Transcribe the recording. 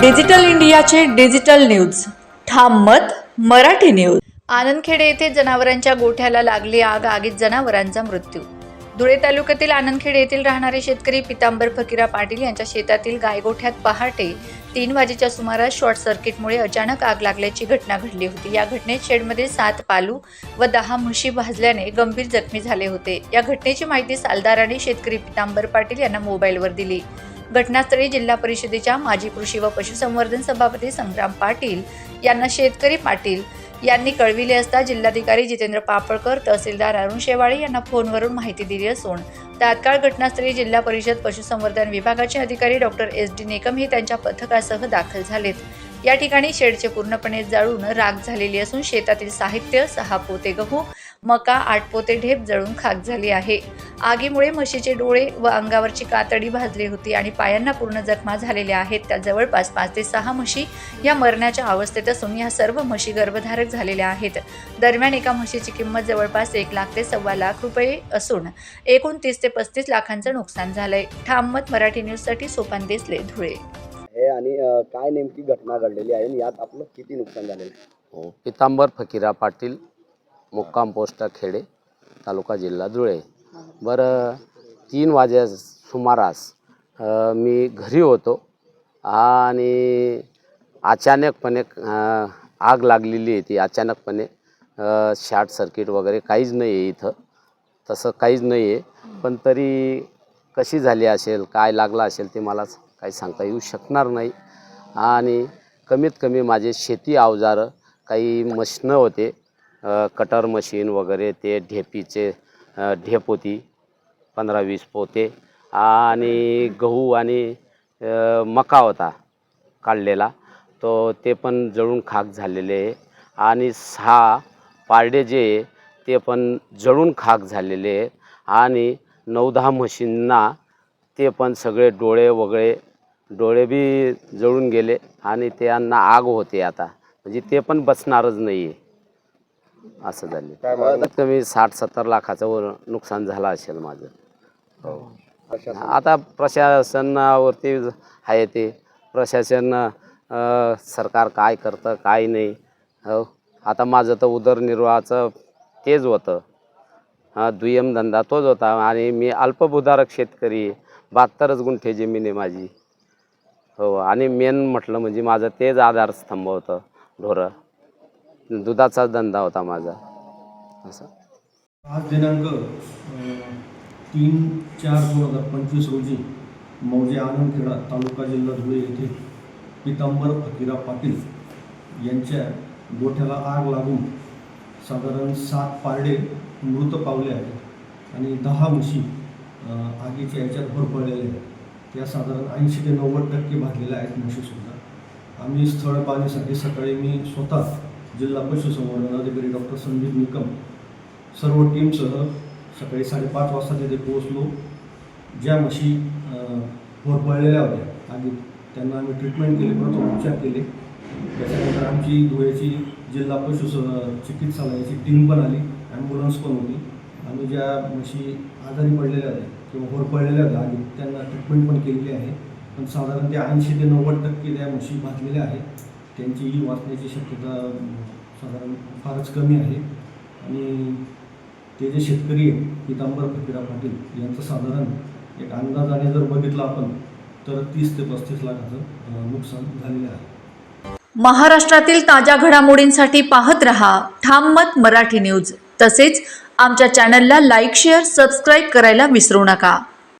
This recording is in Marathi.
डिजिटल इंडियाचे डिजिटल न्यूज. ठाम मत मराठी न्यूज. आनंदखेडे येथे जनावरांच्या गोठ्याला लागली आग आगीत जनावरांचा मृत्यू. धुळे तालुक्यातील आनंदखेडे येथील राहणारे शेतकरी पितांबर फकीरा पाटील यांच्या शेतातील गायगोठ्यात पहाटे तीन वाजेच्या सुमारास शॉर्ट सर्किटमुळे अचानक आग लागल्याची घटना घडली होती. या घटनेत शेडमध्ये सात पालू व दहा म्हशी भाजल्याने गंभीर जखमी झाले होते. या घटनेची माहिती सालदाराने शेतकरी पितांबर पाटील यांना मोबाईलवर दिली. घटनास्थळी जिल्हा परिषदेच्या माजी कृषी व पशुसंवर्धन सभापती संग्राम पाटील यांना शेतकरी पाटील यांनी कळविले असता जिल्हाधिकारी जितेंद्र पापळकर तहसीलदार अरुण शेवाळे यांना फोनवरून माहिती दिली असून तात्काळ घटनास्थळी जिल्हा परिषद पशुसंवर्धन विभागाचे अधिकारी डॉक्टर एस डी नेकम हे त्यांच्या पथकासह दाखल झालेत. या ठिकाणी शेडचे पूर्णपणे जळून राख झालेली असून शेतातील साहित्य सहा पोते गहू मका आठ पोते ढेप जळून खाक झाली आहे. आगीमुळे म्हशीचे डोळे व अंगावरची कातडी भाजली होती आणि पायांना पूर्ण जखमा झालेल्या आहेत. त्या जवळपास पाच ते सहा म्हशी या मरण्याच्या अवस्थेत असून या सर्व म्हशी गर्भधारक झालेल्या आहेत. दरम्यान एका म्हशीची किंमत जवळपास एक लाख ते सव्वा लाख रुपये असून एकूण तीस ते पस्तीस लाखांचं नुकसान झालंय. ठाम मत मराठी न्यूजसाठी सोपान देसले धुळे. आणि काय नेमकी घटना घडलेली आहे आणि यात आपलं किती नुकसान झालेलं आहे? हो पितांबर फकीरा पाटील मुक्काम पोस्ट खेडे तालुका जिल्हा धुळे. बरं तीन वाजे सुमारास मी घरी होतो आणि अचानकपणे आग लागलेली आहे ती. अचानकपणे शॉर्ट सर्किट वगैरे काहीच नाही आहे इथं. तसं काहीच नाही आहे पण तरी कशी झाली असेल काय लागलं असेल ते मला काही सांगता येऊ शकणार नाही. आणि कमीत कमी माझे शेती अवजारं काही मशीनं होते. कटर मशीन वगैरे ते ढेपीचे ढेप होती पंधरा वीस पोते. आणि गहू आणि मका होता काढलेला. तो ते पण जळून खाक झालेले आहे. आणि सहा पारडे जे आहे ते पण जळून खाक झालेले आहे. आणि नऊ दहा म्हशींना ते पण सगळे डोळे वगैरे डोळे बी जळून गेले. आणि त्यांना आग होते आता. म्हणजे ते पण बसणारच नाही आहे असं झाले. कमीत कमी साठ सत्तर लाखाचं वर नुकसान झालं असेल माझं. हो. आता प्रशासनावरती आहे ते. प्रशासन अ, सरकार काय करतं काय नाही. हो. आता माझं तर उदरनिर्वाहाचं तेच होतं. हा दुय्यम धंदा तोच होता आणि मी अल्पभूधारक शेतकरी आहे बहात्तरच गुंठे जमीन आहे माझी. हो आणि मेन म्हटलं म्हणजे माझं तेच आधारस्तंभ होतं ढोरं. दुधाचा धंदा होता माझा. असं? आज दिनांक तीन चार दोन हजार पंचवीस रोजी मौजे आनंदखेडा तालुका जिल्हा धुळे येथे पितांबर फकीरा पाटील यांच्या गोठ्याला आग लागून साधारण सात पारडे मृत पावले आहेत आणि दहा म्हशी आगीच्या याच्यात भर पडलेल्या आहेत. त्या साधारण ऐंशी ते नव्वद टक्के भाजलेल्या आहेत म्हशीसुद्धा. आम्ही स्थळ पाहण्यासाठी सकाळी मी स्वतः जिल्हा पशुसंवर्धन अधिकारी डॉक्टर संदीप निकम. सर्व टीमसह सकाळी साडेपाच वाजता तिथे पोहोचलो. ज्या म्हशी होरपळलेल्या होत्या आधी त्यांना आम्ही ट्रीटमेंट केली प्रथम उपचार केले. त्याच्यानंतर आमची धुळ्याची जिल्हा पशु चिकित्सालयाची टीम पण आली ॲम्ब्युलन्स पण होती. आम्ही ज्या म्हशी आजारी पडलेल्या होत्या किंवा होरपळलेल्या होत्या आधी त्यांना ट्रीटमेंट पण केलेली आहे. पण साधारण ते ऐंशी ते नव्वद टक्के त्या म्हशी भाजलेल्या आहेत. त्यांचीही वाचण्याची शक्यता साधारण फारच कमी आहे. आणि ते जे शेतकरी आहेत पितांबर फकीरा पाटील यांचं साधारण एक अंदाजाने जर बघितलं आपण तर तीस ते पस्तीस लाखाचं नुकसान झालेलं आहे. महाराष्ट्रातील ताज्या घडामोडींसाठी पाहत रहा ठाम मत मराठी न्यूज. तसेच आमच्या चॅनलला लाईक शेअर सबस्क्राईब करायला विसरू नका.